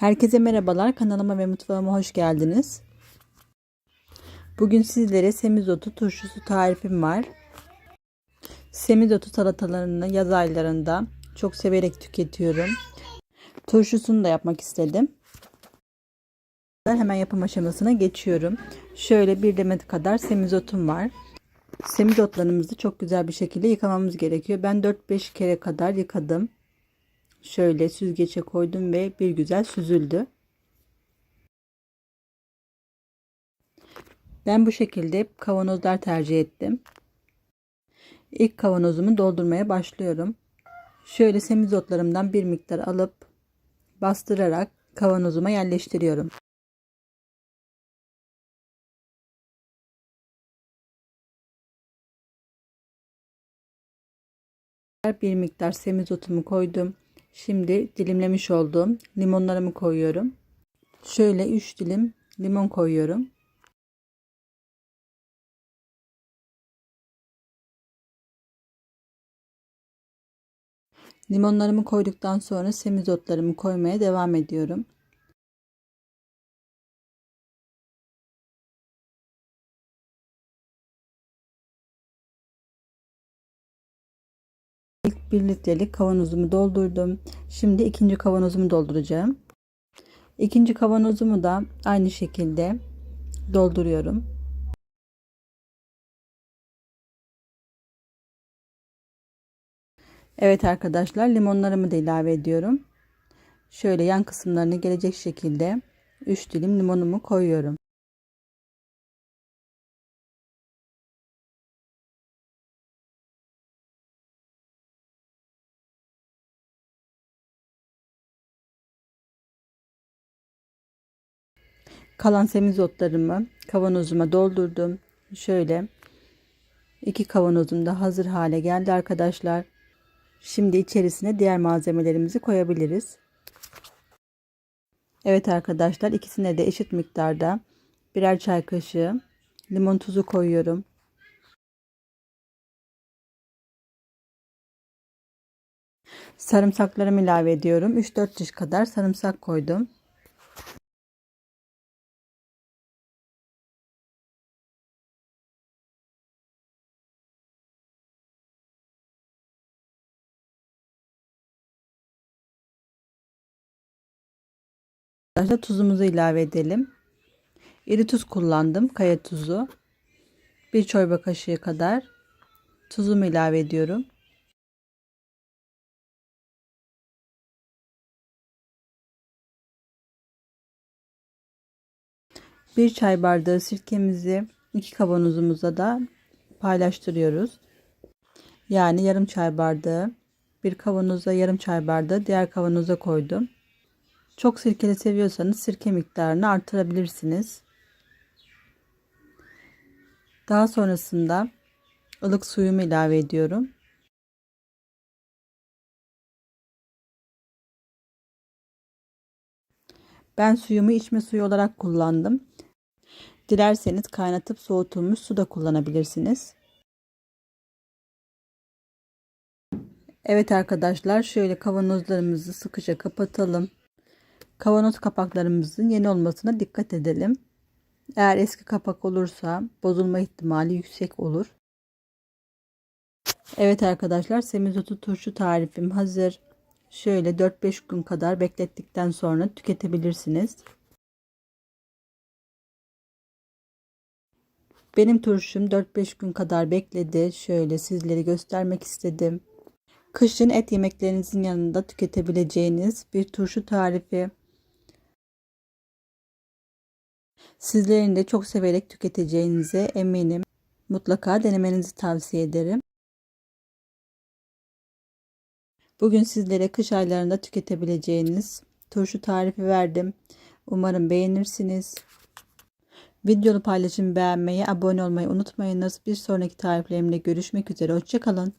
Herkese merhabalar. Kanalıma ve mutfağıma hoş geldiniz. Bugün sizlere semizotu turşusu tarifim var. Semizotu salatalarını yaz aylarında çok severek tüketiyorum. Turşusunu da yapmak istedim. Hemen yapım aşamasına geçiyorum. Şöyle bir demet kadar semizotum var. Semizotlarımızı çok güzel bir şekilde yıkamamız gerekiyor. Ben 4-5 kere kadar yıkadım. Şöyle süzgece koydum ve bir güzel süzüldü. Ben bu şekilde kavanozlar tercih ettim. İlk kavanozumu doldurmaya başlıyorum. Şöyle semizotlarımdan bir miktar alıp bastırarak kavanozuma yerleştiriyorum. Bir miktar semizotumu koydum. Şimdi dilimlemiş olduğum limonlarımı koyuyorum. Şöyle 3 dilim limon koyuyorum. Limonlarımı koyduktan sonra semizotlarımı koymaya devam ediyorum. 1 litrelik kavanozumu doldurdum. Şimdi ikinci kavanozumu dolduracağım. İkinci kavanozumu da aynı şekilde dolduruyorum. Evet arkadaşlar limonlarımı da ilave ediyorum. Şöyle yan kısımlarını gelecek şekilde 3 dilim limonumu koyuyorum. Kalan semizotlarımı kavanozuma doldurdum. Şöyle iki kavanozum da hazır hale geldi arkadaşlar. Şimdi içerisine diğer malzemelerimizi koyabiliriz. Evet arkadaşlar ikisine de eşit miktarda birer çay kaşığı limon tuzu koyuyorum. Sarımsaklarımı ilave ediyorum. 3-4 diş kadar sarımsak koydum. Arkadaşlar tuzumuzu ilave edelim. İri tuz kullandım. Kaya tuzu. Bir çorba kaşığı kadar tuzumu ilave ediyorum. Bir çay bardağı sirkemizi iki kavanozumuza da paylaştırıyoruz. Yani yarım çay bardağı bir kavanoza yarım çay bardağı diğer kavanoza koydum. Çok sirkeli seviyorsanız sirke miktarını artırabilirsiniz. Daha sonrasında ılık suyumu ilave ediyorum. Ben suyumu içme suyu olarak kullandım. Dilerseniz kaynatıp soğutulmuş su da kullanabilirsiniz. Evet arkadaşlar şöyle kavanozlarımızı sıkıca kapatalım. Kavanoz kapaklarımızın yeni olmasına dikkat edelim. Eğer eski kapak olursa bozulma ihtimali yüksek olur. Evet arkadaşlar semizotu turşu tarifim hazır. Şöyle 4-5 gün kadar beklettikten sonra tüketebilirsiniz. Benim turşum 4-5 gün kadar bekledi. Şöyle sizlere göstermek istedim. Kışın et yemeklerinizin yanında tüketebileceğiniz bir turşu tarifi. Sizlerin de çok severek tüketeceğinize eminim. Mutlaka denemenizi tavsiye ederim. Bugün sizlere kış aylarında tüketebileceğiniz turşu tarifi verdim. Umarım beğenirsiniz. Videolu paylaşım beğenmeyi, abone olmayı unutmayınız. Bir sonraki tariflerimle görüşmek üzere. Hoşçakalın.